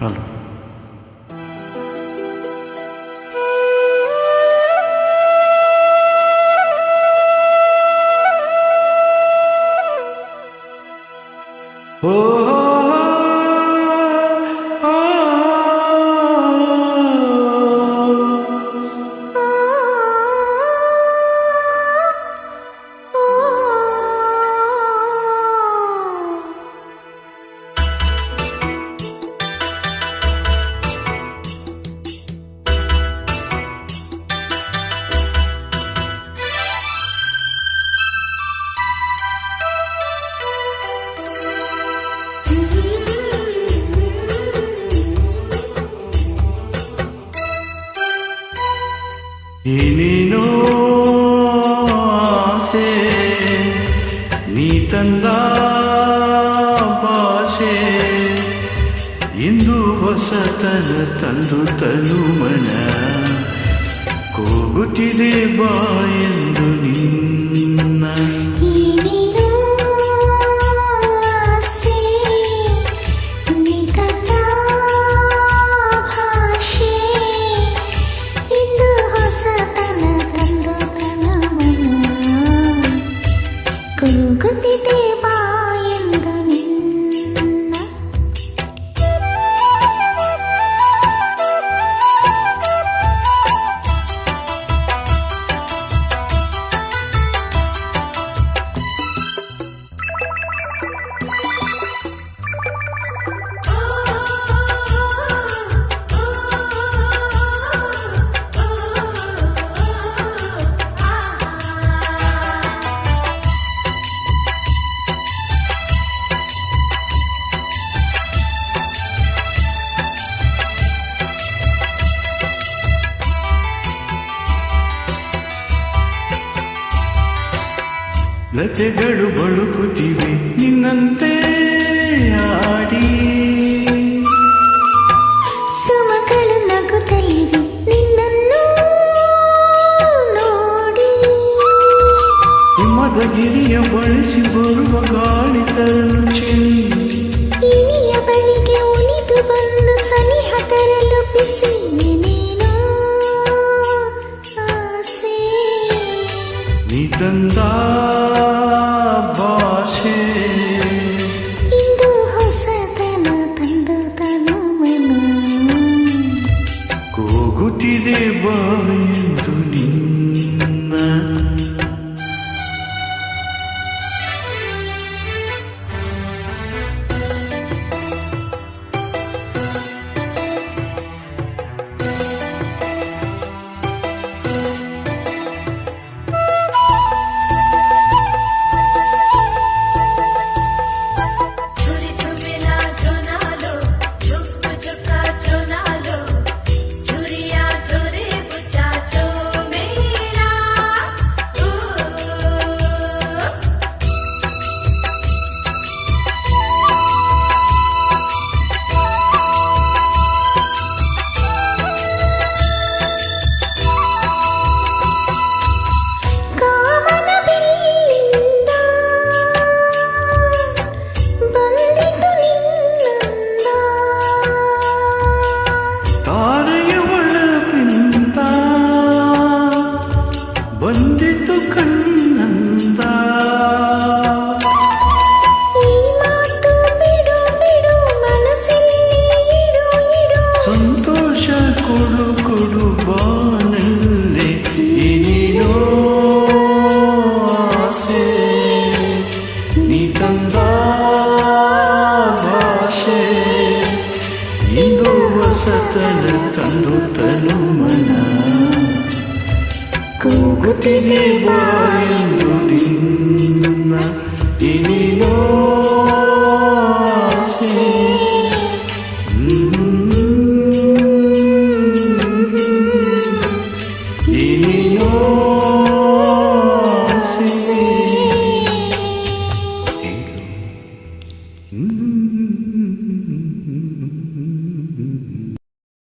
Hello. Oh. ತಂದ ಭಾಷೆ ಇಂದು ಹೊಸತನ ತಂದು ತನು ಮನ. ಕೂಗುತ್ತಿದೆ ಬಾ ಎಂದು ನಿನ್ನ ಲತೆಗಳು ಬಳುಕುತ್ತಿವೆ ನಿನ್ನಂತೆ ಆಡಿ ಸುಮಗಳು ನಗುತ್ತಲಿವೆ ನಿನ್ನನ್ನು ನೋಡಿ. ಬಳಸಿ ಬರುವ ಗಾಳಿ ತರಲು ಚೆಲ್ಲಿ ಇನಿಯ ಬಳಿಗೆ ಉಳಿದು ಬಂದು ಸನಿಹ ತರಲು ಬಿಸಿ. world. ಬಾನಲ್ಲೇ ಏನೇನೋ ಆಸೆ ನೀ ತಂದ ಭಾಷೆ ಇಂದು ಹೊಸತನ ತಂದು ತನು ಮನ ಕೂಗುತ್ತಿದೆ ಬಾಯಂದು ನಿನ್ನ ಏನೇನೋ